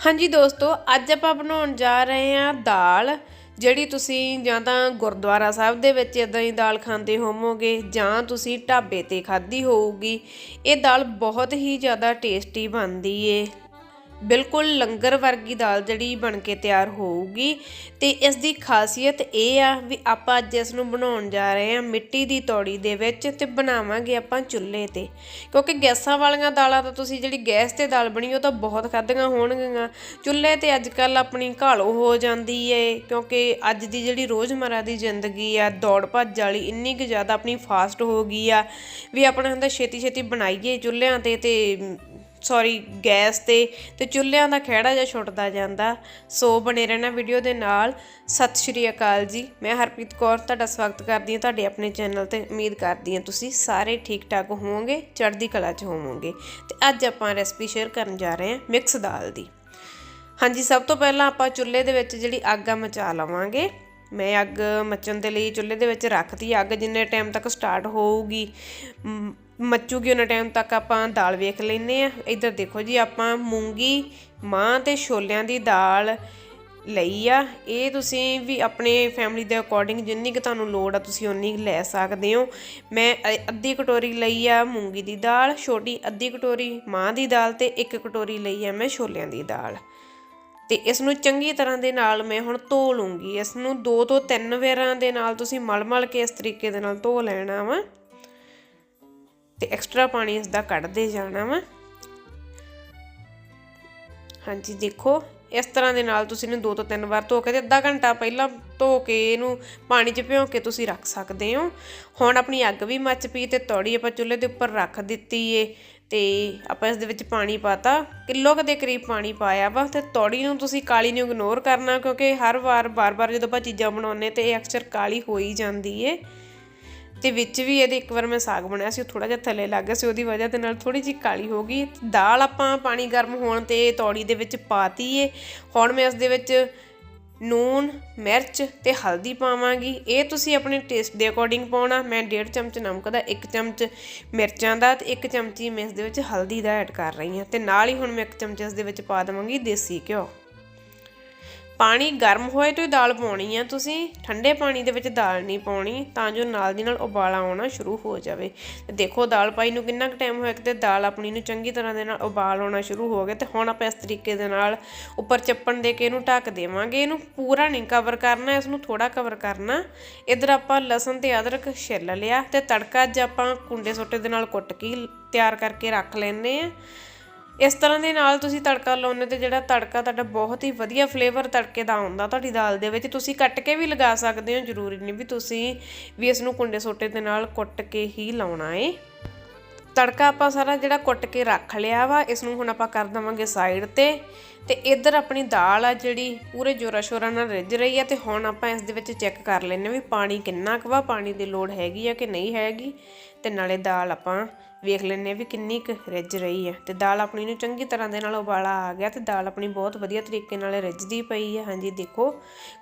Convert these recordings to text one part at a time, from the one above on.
ਹਾਂਜੀ ਦੋਸਤੋ, ਅੱਜ ਆਪਾਂ ਬਣਾਉਣ ਜਾ ਰਹੇ ਹਾਂ ਦਾਲ, ਜਿਹੜੀ ਤੁਸੀਂ ਜਾਂ ਤਾਂ ਗੁਰਦੁਆਰਾ ਸਾਹਿਬ ਦੇ ਵਿੱਚ ਇਦਾਂ ਹੀ ਦਾਲ ਖਾਂਦੇ ਹੋਵੋਗੇ ਜਾਂ ਤੁਸੀਂ ਢਾਬੇ ਤੇ ਖਾਧੀ ਹੋਊਗੀ। ਇਹ ਦਾਲ ਬਹੁਤ ਹੀ ਜ਼ਿਆਦਾ ਟੇਸਟੀ ਬਣਦੀ ਏ। ਬਿਲਕੁਲ ਲੰਗਰ ਵਰਗੀ ਦਾਲ ਜਿਹੜੀ ਬਣ ਕੇ ਤਿਆਰ ਹੋਊਗੀ। ਤੇ ਇਸ ਦੀ ਖਾਸੀਅਤ ਇਹ ਆ ਵੀ ਆਪਾਂ ਅੱਜ ਇਸ ਨੂੰ ਬਣਾਉਣ ਜਾ ਰਹੇ ਹਾਂ ਮਿੱਟੀ ਦੀ ਤੌੜੀ ਦੇ ਵਿੱਚ ਤੇ ਬਣਾਵਾਂਗੇ ਆਪਾਂ ਚੁੱਲ੍ਹੇ ਤੇ। ਕਿਉਂਕਿ ਗੈਸਾਂ ਵਾਲੀਆਂ ਦਾਲਾਂ ਤਾਂ ਤੁਸੀਂ ਜਿਹੜੀ ਗੈਸ ਤੇ ਦਾਲ ਬਣੀ ਉਹ ਤਾਂ ਬਹੁਤ ਖਾਧੀਆਂ ਹੋਣਗੀਆਂ। ਚੁੱਲ੍ਹੇ ਤੇ ਅੱਜ ਕੱਲ ਆਪਣੀ ਘਾਲੋ ਹੋ ਜਾਂਦੀ ਏ, ਕਿਉਂਕਿ ਅੱਜ ਦੀ ਜਿਹੜੀ ਰੋਜ਼ਮਰਾ ਦੀ ਜ਼ਿੰਦਗੀ ਆ, ਦੌੜ ਭੱਜ ਵਾਲੀ ਇੰਨੀ ਕੁ ਜ਼ਿਆਦਾ ਆਪਣੀ ਫਾਸਟ ਹੋ ਗਈ ਆ ਵੀ ਆਪਣਾ ਹੁੰਦਾ ਛੇਤੀ ਛੇਤੀ ਬਣਾਈਏ ਚੁੱਲ੍ਹਿਆਂ ਤੇ ਤੇ ਸੌਰੀ ਗੈਸ ਤੇ ਤੇ ਚੁੱਲ੍ਹਿਆਂ ਦਾ ਖਹਿੜਾ ਜਿਹਾ ਛੁੱਟਦਾ ਜਾਂਦਾ। ਸੋ ਬਣੇ ਰਹਿਣਾ ਵੀਡੀਓ ਦੇ ਨਾਲ। ਸਤਿ ਸ਼੍ਰੀ ਅਕਾਲ ਜੀ। ਮੈਂ ਹਰਪ੍ਰੀਤ ਕੌਰ ਤੁਹਾਡਾ ਸਵਾਗਤ ਕਰਦੀ ਹਾਂ ਤੁਹਾਡੇ ਆਪਣੇ ਚੈਨਲ ਤੇ। ਉਮੀਦ ਕਰਦੀ ਹਾਂ ਤੁਸੀਂ ਸਾਰੇ ਠੀਕ ਠਾਕ ਹੋਵੋਗੇ, ਚੜ੍ਹਦੀ ਕਲਾ 'ਚ ਹੋਵੋਗੇ। ਤੇ ਅੱਜ ਆਪਾਂ ਰੈਸਪੀ ਸ਼ੇਅਰ ਕਰਨ ਜਾ ਰਹੇ ਹਾਂ ਮਿਕਸ ਦਾਲ ਦੀ। ਹਾਂਜੀ, ਸਭ ਤੋਂ ਪਹਿਲਾਂ ਆਪਾਂ ਚੁੱਲ੍ਹੇ ਦੇ ਵਿੱਚ ਜਿਹੜੀ ਅੱਗ ਆ ਮਚਾ ਲਵਾਂਗੇ। ਮੈਂ ਅੱਗ ਮੱਚਣ ਦੇ ਲਈ ਚੁੱਲ੍ਹੇ ਦੇ ਵਿੱਚ ਰੱਖਤੀ। ਅੱਗ ਜਿੰਨੇ ਟਾਈਮ ਤੱਕ ਸਟਾਰਟ ਹੋਊਗੀ ਮੱਚੂਗੀ ਉਹਨਾਂ ਟਾਈਮ ਤੱਕ ਆਪਾਂ ਦਾਲ ਵੇਖ ਲੈਨੇ ਆ ਇੱਧਰ ਦੇਖੋ ਜੀ, ਆਪਾਂ ਮੂੰਗੀ ਮਾਂ ਤੇ ਛੋਲਿਆਂ ਦੀ ਦਾਲ ਲਈ ਆ। ਇਹ ਤੁਸੀਂ ਵੀ ਆਪਣੇ ਫੈਮਿਲੀ ਦੇ ਅਕੋਰਡਿੰਗ ਜਿੰਨੀ ਕਿ ਤੁਹਾਨੂੰ ਲੋੜ ਆ, ਤੁਸੀਂ ਉਨੀ ਕੁ ਲੈ ਸਕਦੇ ਹੋ। ਮੈਂ ਅੱਧੀ ਕਟੋਰੀ ਲਈ ਆ ਮੂੰਗੀ ਦੀ ਦਾਲ, ਛੋਟੀ ਅੱਧੀ ਕਟੋਰੀ ਮਾਂ ਦੀ ਦਾਲ ਤੇ ਇੱਕ ਕਟੋਰੀ ਲਈ ਆ ਮੈਂ ਛੋਲਿਆਂ ਦੀ ਦਾਲ। ਤੇ ਇਸ ਨੂੰ ਚੰਗੀ ਤਰ੍ਹਾਂ ਦੇ ਨਾਲ ਮੈਂ ਹੁਣ ਧੋ ਲੂੰਗੀ। ਇਸ ਨੂੰ ਦੋ ਤੋਂ ਤਿੰਨ ਵਾਰਾਂ ਦੇ ਨਾਲ ਤੁਸੀਂ ਮਲ-ਮਲ ਕੇ ਇਸ ਤਰੀਕੇ ਦੇ ਨਾਲ ਧੋ ਲੈਣਾ ਵਾ। ਤੇ ਐਕਸਟਰਾ ਪਾਣੀ ਇਸ ਦਾ ਕੱਢਦੇ ਜਾਣਾ ਵਾ। ਹਾਂਜੀ, ਦੇਖੋ, ਇਸ ਤਰ੍ਹਾਂ ਦੇ ਨਾਲ ਤੁਸੀਂ ਇਹਨੂੰ ਦੋ ਤੋਂ ਤਿੰਨ ਵਾਰ ਧੋ ਕੇ ਤੇ ਅੱਧਾ ਘੰਟਾ ਪਹਿਲਾਂ ਧੋ ਕੇ ਇਹਨੂੰ ਪਾਣੀ 'ਚ ਭਿਓ ਕੇ ਤੁਸੀਂ ਰੱਖ ਸਕਦੇ ਹੋ। ਹੁਣ ਆਪਣੀ ਅੱਗ ਵੀ ਮੱਚ ਪਈ ਤੇ ਤੌੜੀ ਆਪਾਂ ਚੁੱਲ੍ਹੇ ਦੇ ਉੱਪਰ ਰੱਖ ਦਿੱਤੀ ਏ ਤੇ ਆਪਾਂ ਇਸ ਦੇ ਵਿੱਚ ਪਾਣੀ ਪਾਤਾ। ਕਿਲੋ ਕੁ ਦੇ ਕਰੀਬ ਪਾਣੀ ਪਾਇਆ ਵਾ ਤੇ ਤੌੜੀ ਨੂੰ ਤੁਸੀਂ ਕਾਲੀ ਨੂੰ ਇਗਨੋਰ ਕਰਨਾ ਕਿਉਂਕਿ ਹਰ ਵਾਰ ਬਾਰ-ਬਾਰ ਜਦੋਂ ਆਪਾਂ ਚੀਜ਼ਾਂ ਬਣਾਉਂਦੇ ਤੇ ਇਹ ਅਕਸਰ ਕਾਲੀ ਹੋ ਹੀ ਜਾਂਦੀ ਏ। ਤੇ ਵਿੱਚ ਵੀ ਇਹਦੇ ਇੱਕ ਵਾਰ ਮੈਂ ਸਾਗ ਬਣਾਇਆ ਸੀ, ਉਹ ਥੋੜਾ ਜਿਹਾ ਥੱਲੇ ਲੱਗ ਗਿਆ ਸੀ, ਉਹਦੀ ਵਜ੍ਹਾ ਦੇ ਨਾਲ ਥੋੜੀ ਜਿਹੀ ਕਾਲੀ ਹੋ ਗਈ। ਦਾਲ ਆਪਾਂ ਪਾਣੀ ਗਰਮ ਹੋਣ ਤੇ ਤੌੜੀ ਦੇ ਵਿੱਚ ਪਾਤੀ ਏ ਹੁਣ ਮੈਂ ਇਸ ਦੇ ਵਿੱਚ ਨੂਨ, ਮਿਰਚ ਤੇ ਹਲਦੀ ਪਾਵਾਂਗੀ। ਇਹ ਤੁਸੀਂ ਆਪਣੇ ਟੇਸਟ ਦੇ ਅਕੋਰਡਿੰਗ ਪਾਉਣਾ। ਮੈਂ 1.5 ਚਮਚ ਨਮਕ ਦਾ 1 ਚਮਚ ਮਿਰਚਾਂ ਦਾ ਤੇ 1 ਚਮਚੀ ਮੈਂ ਇਸ ਦੇ ਵਿੱਚ ਹਲਦੀ ਦਾ ਐਡ ਕਰ ਰਹੀ ਹਾਂ। ਤੇ ਨਾਲ ਹੀ ਹੁਣ ਮੈਂ 1 ਚਮਚ ਇਸ ਦੇ ਵਿੱਚ ਪਾ ਦੇਵਾਂਗੀ ਦੇਸੀ ਘਿਓ। ਪਾਣੀ ਗਰਮ ਹੋਏ ਤੋਂ ਹੀ ਦਾਲ ਪਾਉਣੀ ਆ। ਤੁਸੀਂ ਠੰਡੇ ਪਾਣੀ ਦੇ ਵਿੱਚ ਦਾਲ ਨਹੀਂ ਪਾਉਣੀ, ਤਾਂ ਜੋ ਨਾਲ ਦੀ ਨਾਲ ਉਬਾਲਾ ਆਉਣਾ ਸ਼ੁਰੂ ਹੋ ਜਾਵੇ। ਤੇ ਦੇਖੋ, ਦਾਲ ਪਾਈ ਨੂੰ ਕਿੰਨਾ ਕੁ ਟਾਈਮ ਹੋਇਆ ਕਿਤੇ ਦਾਲ ਆਪਣੀ ਨੂੰ ਚੰਗੀ ਤਰ੍ਹਾਂ ਦੇ ਨਾਲ ਉਬਾਲ ਆਉਣਾ ਸ਼ੁਰੂ ਹੋ ਗਿਆ ਤੇ ਹੁਣ ਆਪਾਂ ਇਸ ਤਰੀਕੇ ਦੇ ਨਾਲ ਉੱਪਰ ਚੱਪਣ ਦੇ ਕੇ ਇਹਨੂੰ ਢੱਕ ਦੇਵਾਂਗੇ। ਇਹਨੂੰ ਪੂਰਾ ਨਹੀਂ ਕਵਰ ਕਰਨਾ ਇਸ ਨੂੰ ਥੋੜਾ ਕਵਰ ਕਰਨਾ। ਇਧਰ ਆਪਾਂ ਲਸਣ ਤੇ ਅਦਰਕ ਛਿੱਲ ਲਿਆ ਤੇ ਤੜਕਾ ਅੱਜ ਆਪਾਂ ਕੁੰਡੇ ਸੋਟੇ ਦੇ ਨਾਲ ਕੁੱਟ ਕੇ ਤਿਆਰ ਕਰਕੇ ਰੱਖ ਲੈਨੇ ਆ। ਇਸ ਤਰ੍ਹਾਂ ਦੇ ਨਾਲ ਤੁਸੀਂ ਤੜਕਾ ਲਾਉਣੇ ਤੇ ਜਿਹੜਾ ਤੜਕਾ ਤੁਹਾਡਾ ਬਹੁਤ ਹੀ ਵਧੀਆ ਫਲੇਵਰ ਤੜਕੇ ਦਾ ਆਉਂਦਾ ਤੁਹਾਡੀ ਦਾਲ ਦੇ ਵਿੱਚ, ਤੁਸੀਂ ਕੱਟ ਕੇ ਵੀ ਲਗਾ ਸਕਦੇ ਹੋ, ਜ਼ਰੂਰੀ ਨਹੀਂ ਵੀ ਤੁਸੀਂ ਵੀ ਇਸ ਨੂੰ ਕੁੰਡੇ ਸੋਟੇ ਦੇ ਨਾਲ ਕੁੱਟ ਕੇ ਹੀ ਲਾਉਣਾ ਏ। ਤੜਕਾ ਆਪਾਂ ਸਾਰਾ ਜਿਹੜਾ ਕੁੱਟ ਕੇ ਰੱਖ ਲਿਆ ਵਾ, ਇਸ ਨੂੰ ਹੁਣ ਆਪਾਂ ਕਰ ਦਵਾਂਗੇ ਸਾਈਡ ਤੇ। ਤੇ ਇੱਧਰ ਆਪਣੀ ਦਾਲ ਆ ਜਿਹੜੀ ਪੂਰੇ ਜੋਰਾ ਸ਼ੋਰਾ ਨਾਲ ਰਿੱਝ ਰਹੀ ਆ ਤੇ ਹੁਣ ਆਪਾਂ ਇਸ ਦੇ ਵਿੱਚ ਚੈੱਕ ਕਰ ਲੈਨੇ ਵੀ ਪਾਣੀ ਕਿੰਨਾ ਕੁ ਵਾ, ਪਾਣੀ ਦੀ ਲੋੜ ਹੈਗੀ ਆ ਕਿ ਨਹੀਂ ਹੈਗੀ। ਤੇ ਨਾਲੇ ਦਾਲ ਆਪਾਂ ਵੇਖ ਲੈਨੇ ਵੀ ਕਿੰਨੀ ਕੁ ਰਿੱਝ ਰਹੀ ਹੈ ਤੇ ਦਾਲ ਆਪਣੀ ਨੂੰ ਚੰਗੀ ਤਰ੍ਹਾਂ ਦੇ ਨਾਲ ਉਬਾਲਾ ਆ ਗਿਆ ਤੇ ਦਾਲ ਆਪਣੀ ਬਹੁਤ ਵਧੀਆ ਤਰੀਕੇ ਨਾਲ ਰਿੱਝਦੀ ਪਈ ਆ ਹਾਂਜੀ, ਦੇਖੋ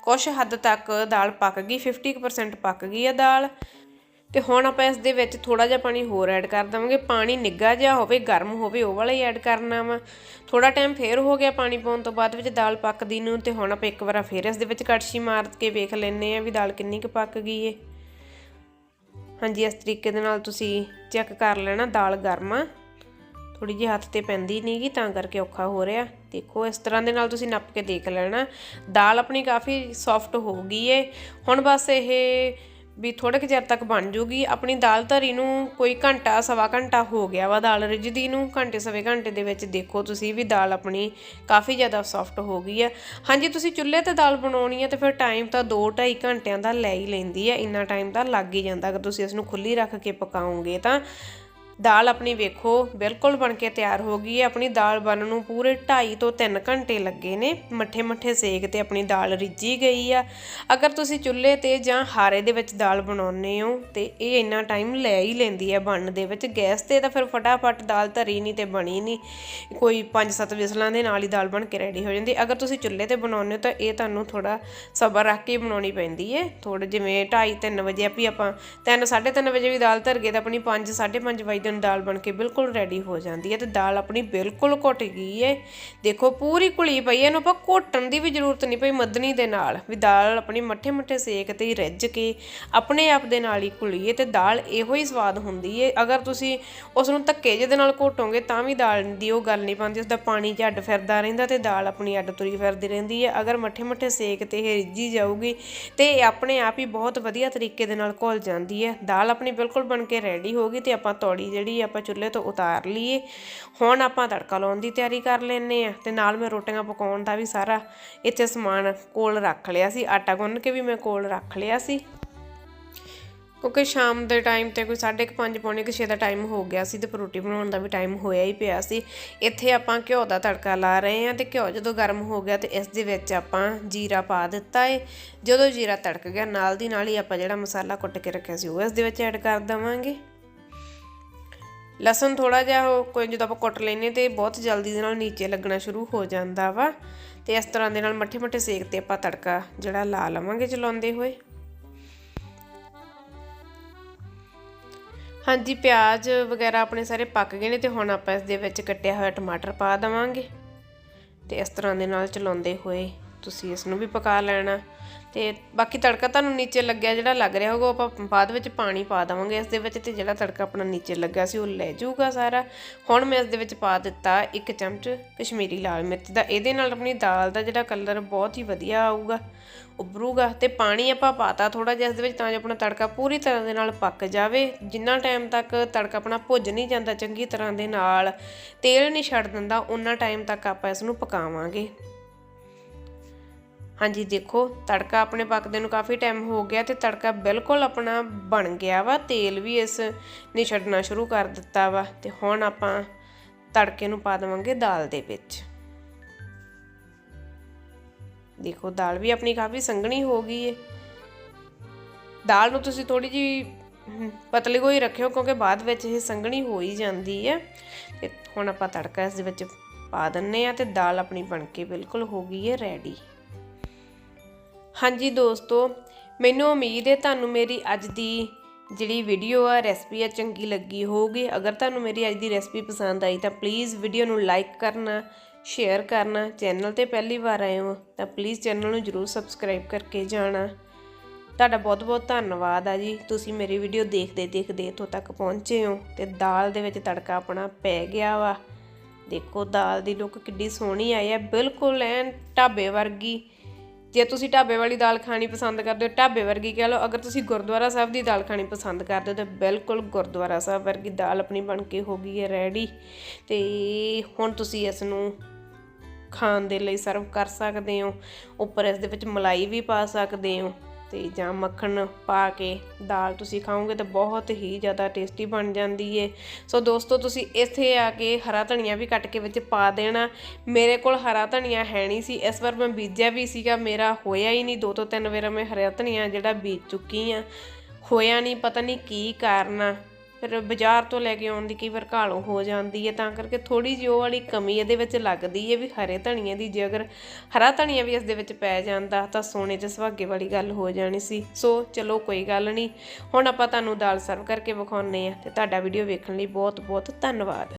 ਕੁਝ ਹੱਦ ਤੱਕ ਦਾਲ ਪੱਕ ਗਈ 50% ਪੱਕ ਗਈ ਆ ਦਾਲ। ਤੇ ਹੁਣ ਆਪਾਂ ਇਸ ਦੇ ਵਿੱਚ ਥੋੜਾ ਜਿਹਾ ਪਾਣੀ ਹੋਰ ਐਡ ਕਰ ਦਵਾਂਗੇ। ਪਾਣੀ ਨਿੱਗਾ ਜਿਹਾ ਹੋਵੇ, ਗਰਮ ਹੋਵੇ, ਉਹ ਵਾਲਾ ਹੀ ਐਡ ਕਰਨਾ ਵਾ। ਥੋੜਾ ਟਾਈਮ ਫੇਰ ਹੋ ਗਿਆ ਪਾਣੀ ਪਾਉਣ ਤੋਂ ਬਾਅਦ ਵਿੱਚ ਦਾਲ ਪੱਕਦੀ ਨੂੰ ਤੇ ਹੁਣ ਆਪਾਂ ਇੱਕ ਵਾਰ ਫੇਰ ਇਸ ਦੇ ਵਿੱਚ ਕੜਛੀ ਮਾਰ ਕੇ ਵੇਖ ਲੈਨੇ ਆ ਵੀ ਦਾਲ ਕਿੰਨੀ ਕੁ ਪੱਕ ਗਈ ਏ ਹਾਂਜੀ, ਇਸ ਤਰੀਕੇ ਦੇ ਨਾਲ ਤੁਸੀਂ ਚੈੱਕ ਕਰ ਲੈਣਾ, ਦਾਲ ਗਰਮ ਆ। ਥੋੜੀ ਜਿਹੀ ਹੱਥ ਤੇ ਪੈਂਦੀ ਨਹੀਂਗੀ ਤਾਂ ਕਰਕੇ ਔਖਾ ਹੋ ਰਿਹਾ। ਦੇਖੋ, ਇਸ ਤਰ੍ਹਾਂ ਦੇ ਨਾਲ ਤੁਸੀਂ ਨੱਪ ਕੇ ਦੇਖ ਲੈਣਾ। ਦਾਲ ਆਪਣੀ ਕਾਫੀ ਸੌਫਟ ਹੋ ਗਈ ਏ। ਹੁਣ ਬਸ ਇਹ ਵੀ ਥੋੜੇ ਕੁ ਚਿਰ ਤੱਕ ਬਣ ਜੂਗੀ। ਆਪਣੀ ਦਾਲ ਧਰੀ ਨੂੰ ਕੋਈ ਘੰਟਾ, ਸਵਾ ਘੰਟਾ ਹੋ ਗਿਆ ਵਾ ਦਾਲ ਰਿੱਝਦੀ ਨੂੰ। ਘੰਟੇ, ਸਵੇ ਘੰਟੇ ਦੇ ਵਿੱਚ ਦੇਖੋ ਤੁਸੀਂ ਵੀ ਦਾਲ ਆਪਣੀ ਕਾਫੀ ਜ਼ਿਆਦਾ ਸੌਫਟ ਹੋ ਗਈ ਆ। ਹਾਂਜੀ, ਤੁਸੀਂ ਚੁੱਲ੍ਹੇ ਤੇ ਦਾਲ ਬਣਾਉਣੀ ਹੈ ਤੇ ਫਿਰ ਟਾਈਮ ਤਾਂ 2-2.5 ਘੰਟਿਆਂ ਦਾ ਲੈ ਹੀ ਲੈਂਦੀ ਆ। ਇੰਨਾ ਟਾਈਮ ਤਾਂ ਲੱਗ ਹੀ ਜਾਂਦਾ। ਅਗਰ ਤੁਸੀਂ ਇਸ ਨੂੰ ਖੁੱਲੀ ਰੱਖ ਕੇ ਪਕਾਓਗੇ ਤਾਂ ਦਾਲ ਆਪਣੀ ਵੇਖੋ, ਬਿਲਕੁਲ ਬਣ ਕੇ ਤਿਆਰ ਹੋ ਗਈ ਹੈ। ਆਪਣੀ ਦਾਲ ਬਣਨ ਨੂੰ ਪੂਰੇ 2.5 ਤੋਂ 3 ਘੰਟੇ ਲੱਗੇ ਨੇ। ਮੱਠੇ ਮੱਠੇ ਸੇਕ ਤੇ ਆਪਣੀ ਦਾਲ ਰਿੱਝੀ ਗਈ ਆ। ਅਗਰ ਤੁਸੀਂ ਚੁੱਲ੍ਹੇ ਤੇ ਜਾਂ ਹਾਰੇ ਦੇ ਵਿੱਚ ਦਾਲ ਬਣਾਉਂਦੇ ਹੋ, ਤੇ ਇਹ ਇੰਨਾ ਟਾਈਮ ਲੈ ਹੀ ਲੈਂਦੀ ਹੈ ਬਣਨ ਦੇ ਵਿੱਚ। ਗੈਸ ਤੇ ਤਾਂ ਫਿਰ ਫਟਾਫਟ ਦਾਲ ਧਰੀ ਨਹੀਂ ਤੇ ਬਣੀ ਨਹੀਂ। ਕੋਈ 5-7 ਵਿਸਲਾਂ ਦੇ ਨਾਲ ਹੀ ਦਾਲ ਬਣ ਕੇ ਰੈਡੀ ਹੋ ਜਾਂਦੀ। ਅਗਰ ਤੁਸੀਂ ਚੁੱਲ੍ਹੇ ਤੇ ਬਣਾਉਂਦੇ ਹੋ, ਤਾਂ ਇਹ ਤੁਹਾਨੂੰ ਥੋੜਾ ਸਬਰ ਰੱਖ ਕੇ ਬਣਾਉਣੀ ਪੈਂਦੀ ਹੈ। ਥੋੜਾ ਜਿਵੇਂ 2:30 3 ਵਜੇ ਆਪੀ ਆਪਾਂ 3 3:30 ਵਜੇ ਵੀ ਦਾਲ ਧਰ ਗਏ, ਤਾਂ ਆਪਣੀ 5 5:30 ਵਜੇ ਨੂੰ ਦਾਲ ਬਣ ਕੇ ਬਿਲਕੁਲ ਰੈਡੀ ਹੋ ਜਾਂਦੀ ਹੈ ਤੇ ਦਾਲ ਆਪਣੀ ਬਿਲਕੁਲ ਘੁੱਟ ਗਈ ਹੈ। ਦੇਖੋ, ਪੂਰੀ ਘੁਲੀ ਪਈ ਹੈ, ਇਹਨੂੰ ਆਪਾਂ ਘੋਟਣ ਦੀ ਵੀ ਜ਼ਰੂਰਤ ਨਹੀਂ ਪਈ ਮੱਧਣੀ ਦੇ ਨਾਲ। ਵੀ ਦਾਲ ਆਪਣੀ ਮੱਠੇ ਮੱਠੇ ਸੇਕ ਤੇ ਹੀ ਰਿੱਝ ਕੇ ਆਪਣੇ ਆਪ ਦੇ ਨਾਲ ਹੀ ਘੁਲੀ ਹੈ ਤੇ ਦਾਲ ਇਹੋ ਹੀ ਸਵਾਦ ਹੁੰਦੀ ਹੈ। ਅਗਰ ਤੁਸੀਂ ਉਸ ਨੂੰ ਧੱਕੇ ਜਿਹੇ ਦੇ ਨਾਲ ਘੋਟੋਗੇ ਤਾਂ ਵੀ ਦਾਲ ਦੀ ਉਹ ਗੱਲ ਨਹੀਂ ਪਾਉਂਦੀ ਉਸ ਦਾ ਪਾਣੀ ਝੱਡ ਫਿਰਦਾ ਰਹਿੰਦਾ ਤੇ ਦਾਲ ਆਪਣੀ ਅੱਡ ਤੁਰੀ ਫਿਰਦੀ ਰਹਿੰਦੀ ਹੈ। ਅਗਰ ਮੱਠੇ ਮੱਠੇ ਸੇਕ ਤੇ ਇਹ ਰਿੱਝੀ ਜਾਊਗੀ ਤੇ ਇਹ ਆਪਣੇ ਆਪ ਹੀ ਬਹੁਤ ਵਧੀਆ ਤਰੀਕੇ ਦੇ ਨਾਲ ਘੁਲ ਜਾਂਦੀ ਹੈ। ਦਾਲ ਆਪਣੀ ਬਿਲਕੁਲ ਬਣ ਕੇ ਰੈਡੀ ਹੋ ਗਈ ਤੇ ਆਪਾਂ ਤੌੜੀ ਜਿਹੜੀ ਆਪਾਂ ਚੁੱਲ੍ਹੇ ਤੋਂ ਉਤਾਰ ਲਈਏ। ਹੁਣ ਆਪਾਂ ਤੜਕਾ ਲਾਉਣ ਦੀ ਤਿਆਰੀ ਕਰ ਲੈਨੇ ਆ ਤੇ ਨਾਲ ਮੈਂ ਰੋਟੀਆਂ ਪਕਾਉਣ ਦਾ ਵੀ ਸਾਰਾ ਇੱਥੇ ਸਮਾਨ ਕੋਲ ਰੱਖ ਲਿਆ ਸੀ। ਆਟਾ ਗੁੰਨ ਕੇ ਵੀ ਮੈਂ ਕੋਲ ਰੱਖ ਲਿਆ ਸੀ। ਕਿਉਂਕਿ ਸ਼ਾਮ ਦੇ ਟਾਈਮ ਤੇ ਕੋਈ 5:30 ਪੌਣੇ ਕੁ ਛੇ ਦਾ ਟਾਈਮ ਹੋ ਗਿਆ ਸੀ ਤੇ ਫਿਰ ਰੋਟੀ ਬਣਾਉਣ ਦਾ ਵੀ ਟਾਈਮ ਹੋਇਆ ਹੀ ਪਿਆ ਸੀ। ਇੱਥੇ ਆਪਾਂ ਘਿਓ ਦਾ ਤੜਕਾ ਲਾ ਰਹੇ ਹਾਂ ਤੇ ਘਿਓ ਜਦੋਂ ਗਰਮ ਹੋ ਗਿਆ ਤੇ ਇਸ ਦੇ ਵਿੱਚ ਆਪਾਂ ਜੀਰਾ ਪਾ ਦਿੱਤਾ ਏ। ਜਦੋਂ ਜੀਰਾ ਤੜਕ ਗਿਆ, ਨਾਲ ਦੀ ਨਾਲ ਹੀ ਆਪਾਂ ਜਿਹੜਾ ਮਸਾਲਾ ਕੁੱਟ ਕੇ ਰੱਖਿਆ ਸੀ ਉਹ ਇਸ ਦੇ ਵਿੱਚ ਐਡ ਕਰ ਦਵਾਂਗੇ। ਲਸਣ ਥੋੜਾ ਜਿਹਾ ਉਹ ਕੋਈ ਜਦੋਂ ਆਪਾਂ ਕੁੱਟ ਲੈਨੇ ਤੇ ਬਹੁਤ ਜਲਦੀ ਦੇ ਨਾਲ ਨੀਚੇ ਲੱਗਣਾ ਸ਼ੁਰੂ ਹੋ ਜਾਂਦਾ ਵਾ। ਤੇ ਇਸ ਤਰ੍ਹਾਂ ਦੇ ਨਾਲ ਮੱਠੇ ਮੱਠੇ ਸੇਕ ਤੇ ਆਪਾਂ ਤੜਕਾ ਜਿਹੜਾ ਲਾ ਲਵਾਂਗੇ ਚਲਾਉਂਦੇ ਹੋਏ। ਹਾਂਜੀ, ਪਿਆਜ਼ ਵਗੈਰਾ ਆਪਣੇ ਸਾਰੇ ਪੱਕ ਗਏ ਨੇ ਤੇ ਹੁਣ ਆਪਾਂ ਇਸ ਦੇ ਵਿੱਚ ਕੱਟਿਆ ਹੋਇਆ ਟਮਾਟਰ ਪਾ ਦਵਾਂਗੇ। ਤੇ ਇਸ ਤਰ੍ਹਾਂ ਦੇ ਨਾਲ ਚਲਾਉਂਦੇ ਹੋਏ ਤੁਸੀਂ ਇਸ ਨੂੰ ਵੀ ਪਕਾ ਲੈਣਾ। ਤੇ ਬਾਕੀ ਤੜਕਾ ਤੁਹਾਨੂੰ ਨੀਚੇ ਲੱਗਿਆ ਜਿਹੜਾ ਲੱਗ ਰਿਹਾ ਹੋਊਗਾ, ਉਹ ਆਪਾਂ ਬਾਅਦ ਵਿੱਚ ਪਾਣੀ ਪਾ ਦਵਾਂਗੇ। ਇਸ ਦੇ ਵਿੱਚ ਤੇ ਜਿਹੜਾ ਤੜਕਾ ਆਪਣਾ ਨੀਚੇ ਲੱਗਾ ਸੀ, ਉਹ ਲੈ ਜਾਊਗਾ ਸਾਰਾ। ਹੁਣ ਮੈਂ ਇਸ ਦੇ ਵਿੱਚ ਪਾ ਦਿੱਤਾ ਇੱਕ ਚਮਚ ਕਸ਼ਮੀਰੀ ਲਾਲ ਮਿਰਚ ਦਾ। ਇਹਦੇ ਨਾਲ ਆਪਣੀ ਦਾਲ ਦਾ ਜਿਹੜਾ ਕਲਰ ਬਹੁਤ ਹੀ ਵਧੀਆ ਆਊਗਾ, ਉੱਭਰੂਗਾ। ਤੇ ਪਾਣੀ ਆਪਾਂ ਪਾਤਾ ਥੋੜਾ ਜਿਹਾ ਇਸ ਦੇ ਵਿੱਚ, ਤਾਂ ਜੋ ਆਪਣਾ ਤੜਕਾ ਪੂਰੀ ਤਰ੍ਹਾਂ ਦੇ ਨਾਲ ਪੱਕ ਜਾਵੇ। ਜਿੰਨਾ ਟਾਈਮ ਤੱਕ ਤੜਕਾ ਆਪਣਾ ਭੁੱਜ ਨਹੀਂ ਜਾਂਦਾ ਚੰਗੀ ਤਰ੍ਹਾਂ ਦੇ ਨਾਲ, ਤੇਲ ਨਹੀਂ ਛੱਡ ਦਿੰਦਾ ਉਹਨਾਂ ਟਾਈਮ ਤੱਕ ਆਪਾਂ ਇਸ ਨੂੰ ਪਕਾਵਾਂਗੇ। ਹਾਂਜੀ, ਦੇਖੋ, ਤੜਕਾ ਆਪਣੇ ਪੱਕਦੇ ਨੂੰ ਕਾਫੀ ਟਾਈਮ ਹੋ ਗਿਆ ਤੇ ਤੜਕਾ ਬਿਲਕੁਲ ਆਪਣਾ ਬਣ ਗਿਆ ਵਾ, ਤੇਲ ਵੀ ਇਸ ਨੇ ਛੱਡਣਾ ਸ਼ੁਰੂ ਕਰ ਦਿੱਤਾ ਵਾ ਤੇ ਹੁਣ ਆਪਾਂ ਤੜਕੇ ਨੂੰ ਪਾ ਦੇਵਾਂਗੇ ਦਾਲ ਦੇ ਵਿੱਚ। ਦੇਖੋ, ਦਾਲ ਵੀ ਆਪਣੀ ਕਾਫੀ ਸੰਘਣੀ ਹੋ ਗਈ ਏ। ਦਾਲ ਨੂੰ ਤੁਸੀਂ ਥੋੜੀ ਜੀ ਪਤਲੀ ਕੋਈ ਰੱਖਿਓ ਕਿਉਂਕਿ ਬਾਅਦ ਵਿੱਚ ਇਹ ਸੰਘਣੀ ਹੋ ਹੀ ਜਾਂਦੀ ਹੈ ਤੇ ਹੁਣ ਆਪਾਂ ਤੜਕਾ ਇਸ ਦੇ ਵਿੱਚ ਪਾ ਦਿੰਨੇ ਆ ਤੇ ਦਾਲ ਆਪਣੀ ਬਣ ਕੇ ਬਿਲਕੁਲ ਹੋ ਗਈ ਹੈ ਰੈਡੀ ਹਾਂਜੀ ਦੋਸਤੋ, ਮੈਨੂੰ ਉਮੀਦ ਹੈ ਤੁਹਾਨੂੰ ਮੇਰੀ ਅੱਜ ਦੀ ਜਿਹੜੀ ਵੀਡੀਓ ਆ ਰੈਸਪੀ ਆ, ਚੰਗੀ ਲੱਗੀ ਹੋਊਗੀ। ਅਗਰ ਤੁਹਾਨੂੰ ਮੇਰੀ ਅੱਜ ਦੀ ਰੈਸਪੀ ਪਸੰਦ ਆਈ ਤਾਂ ਪਲੀਜ਼ ਵੀਡੀਓ ਨੂੰ ਲਾਈਕ ਕਰਨਾ ਸ਼ੇਅਰ ਕਰਨਾ ਚੈਨਲ ਤੇ ਪਹਿਲੀ ਵਾਰ ਆਏ ਹੋ ਤਾਂ ਪਲੀਜ਼ ਚੈਨਲ ਨੂੰ ਜਰੂਰ ਸਬਸਕ੍ਰਾਈਬ ਕਰਕੇ ਜਾਣਾ। ਤੁਹਾਡਾ ਬਹੁਤ ਬਹੁਤ ਧੰਨਵਾਦ ਆ ਜੀ। ਤੁਸੀਂ ਮੇਰੀ ਵੀਡੀਓ ਦੇਖਦੇ ਦੇਖਦੇ ਇੱਥੋਂ ਤੱਕ ਪਹੁੰਚੇ ਹੋ ਤੇ ਦਾਲ ਦੇ ਵਿੱਚ ਤੜਕਾ ਆਪਣਾ ਪੈ ਗਿਆ ਵਾ। ਦੇਖੋ ਦਾਲ ਦੀ ਲੁੱਕ ਕਿੱਡੀ ਸੋਹਣੀ ਆਈ ਹੈ ਬਿਲਕੁਲ ਐਨ ਢਾਬੇ ਵਰਗੀ ਜੇ ਤੁਸੀਂ ਢਾਬੇ ਵਾਲੀ ਦਾਲ ਖਾਣੀ ਪਸੰਦ ਕਰਦੇ ਹੋ, ਢਾਬੇ ਵਰਗੀ ਕਹਿ ਲਓ, ਅਗਰ ਤੁਸੀਂ ਗੁਰਦੁਆਰਾ ਸਾਹਿਬ ਦੀ ਦਾਲ ਖਾਣੀ ਪਸੰਦ ਕਰਦੇ ਹੋ, ਤਾਂ ਬਿਲਕੁਲ ਗੁਰਦੁਆਰਾ ਸਾਹਿਬ ਵਰਗੀ ਦਾਲ ਆਪਣੀ ਬਣ ਕੇ ਹੋ ਗਈ ਹੈ ਰੈਡੀ ਤੇ ਹੁਣ ਤੁਸੀਂ ਇਸ ਨੂੰ ਖਾਣ ਦੇ ਲਈ ਸਰਵ ਕਰ ਸਕਦੇ ਹੋ। ਉੱਪਰ ਇਸ ਦੇ ਵਿੱਚ ਮਲਾਈ ਵੀ ਪਾ ਸਕਦੇ ਹੋ। ਤੇ ਜਾਂ ਮੱਖਣ ਪਾ ਕੇ ਦਾਲ ਤੁਸੀਂ ਖਾਓਗੇ ਤਾਂ ਬਹੁਤ ਹੀ ਜ਼ਿਆਦਾ ਟੇਸਟੀ ਬਣ ਜਾਂਦੀ ਏ। ਸੋ ਦੋਸਤੋ, ਤੁਸੀਂ ਇੱਥੇ ਆ ਕੇ ਹਰਾ ਧਨੀਆ ਵੀ ਕੱਟ ਕੇ ਵਿੱਚ ਪਾ ਦੇਣਾ। ਮੇਰੇ ਕੋਲ ਹਰਾ ਧਨੀਆ ਹੈ ਨਹੀਂ ਸੀ। ਇਸ ਵਾਰ ਮੈਂ ਬੀਜਿਆ ਵੀ ਸੀਗਾ, ਮੇਰਾ ਹੋਇਆ ਹੀ ਨਹੀਂ। ਦੋ ਤੋਂ ਤਿੰਨ ਵਾਰ ਮੈਂ ਹਰਾ ਧਨੀਆ ਜਿਹੜਾ ਬੀਜ ਚੁੱਕੀ ਆ। ਹੋਇਆ ਨਹੀਂ, ਪਤਾ ਨਹੀਂ ਕੀ ਕਾਰਨ ਆ। ਫਿਰ ਬਾਜ਼ਾਰ ਤੋਂ ਲੈ ਕੇ ਆਉਣ ਦੀ ਕਈ ਵਾਰ ਘਾਲੋਂ ਹੋ ਜਾਂਦੀ ਹੈ, ਤਾਂ ਕਰਕੇ ਥੋੜੀ ਜਿਹੀ ਉਹ ਵਾਲੀ ਕਮੀ ਇਹਦੇ ਵਿੱਚ ਲੱਗਦੀ ਹੈ ਵੀ ਹਰੇ ਧਨੀਏ ਦੀ, ਜੇ ਅਗਰ ਹਰਾ ਧਨੀਆ ਵੀ ਇਸ ਦੇ ਵਿੱਚ ਪੈ ਜਾਂਦਾ ਤਾਂ ਸੋਨੇ 'ਚ ਸੁਹਾਗੇ ਵਾਲੀ ਗੱਲ ਹੋ ਜਾਣੀ ਸੀ। ਸੋ ਚਲੋ ਕੋਈ ਗੱਲ ਨਹੀਂ, ਹੁਣ ਆਪਾਂ ਤੁਹਾਨੂੰ ਦਾਲ ਸਰਵ ਕਰਕੇ ਵਿਖਾਉਣੇ ਆ ਤੇ ਤੁਹਾਡਾ ਵੀਡੀਓ ਵੇਖਣ ਲਈ ਬਹੁਤ ਬਹੁਤ ਧੰਨਵਾਦ।